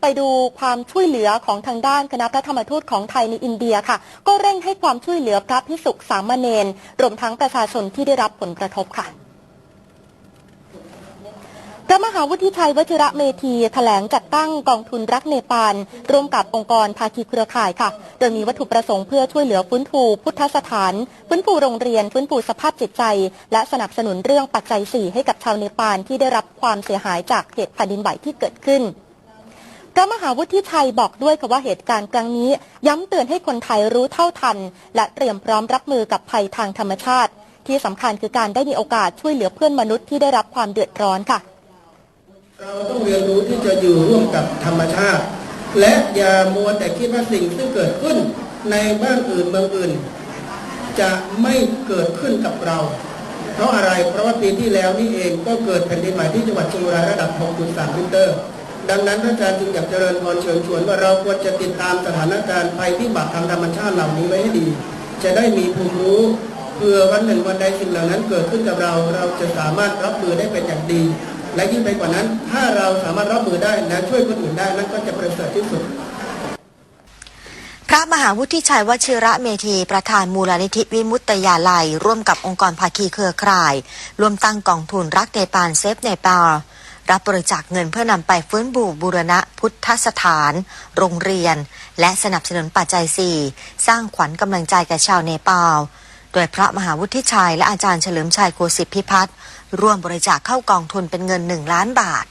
ไปดูความช่วยเหลือของทางด้านคณะพระธรรมทูตของไทยในอินเดียค่ะ ก็เร่งให้ความช่วยเหลือพระพิสุสามเณรรวมทั้งประชาชนที่ได้รับผลกระทบค่ะพระมหาวุฒิชัยวชิระเมธีแถลงจัดตั้งกองทุนรักเนปาลร่วมกับองค์กรภาคีเครือข่ายค่ะ โดยมีวัตถุประสงค์เพื่อช่วยเหลือฟื้นฟูพุทธสถาน ฟื้นฟูโรงเรียน ฟื้นฟูสภาพจิตใจ และสนับสนุนเรื่องปัจจัย4ให้กับชาวเนปาลที่ได้รับความเสียหายจากเหตุแผ่นดินไหวที่เกิดขึ้น ระมหาวุฒิชัยบอกด้วยค่ะว่าเหตุการณ์ครั้งนี้ ย้ำเตือนให้คนไทยรู้เท่าทัน และเตรียมพร้อมรับมือกับภัยทางธรรมชาติ ที่สำคัญคือการได้มีโอกาสช่วยเหลือเพื่อนมนุษย์ที่ได้รับความเดือดร้อนค่ะ เราต้องเรียนรู้ที่จะอยู่ร่วมกับธรรมชาติ และอย่ามัวแต่คิดว่าสิ่งซึ่เกิดขึ้นในบ้านอื่นเมืองอื่น จะไม่เกิดขึ้นกับเรา เพราะอะไรเพราะว่าปีที่แล้วนี่เองก็เกิดแผ่นดินไหวที่จังหวัดเชียงรายระดับ 6.3ริกเตอร์ ดังนั้นพระอาจารย์จึงอยากเจริญพรเชิญชวนว่าเราควรจะติดตามสถานการณ์ภัยพิบัติทางธรรมชาติเหล่านี้ไว้ให้ดี จะได้มีภูมิรู้เพื่อวันหนึ่งวันใดสิ่งเหล่านั้นเกิดขึ้นกับเรา เราจะสามารถรับมือได้เป็นอย่างดี และยิ่งไปกว่านั้น ถ้าเราสามารถรับมือได้และช่วยคนอื่นได้นั่นก็จะประเสริฐที่สุดพระมหาวุฒิชัยวชิระเมธีประธานมูลนิธิวิมุตตยาลัย ร่วมกับองค์กรภาคีเครือข่าย ร่วมตั้งกองทุนรักเนปาลเซฟเนปาล รับบริจาคเงินเพื่อนำไปฟื้นบูบูรณะพุทธสถาน โรงเรียน และสนับสนุนปัจจัย 4 สร้างขวัญกำลังใจแก่ชาวเนปาล โดยพระมหาวุฒิชัยและอาจารย์เฉลิมชัยโคสิทธิพิพัฒน์ร่วมบริจาคเข้ากองทุนเป็นเงิน 1 ล้านบาท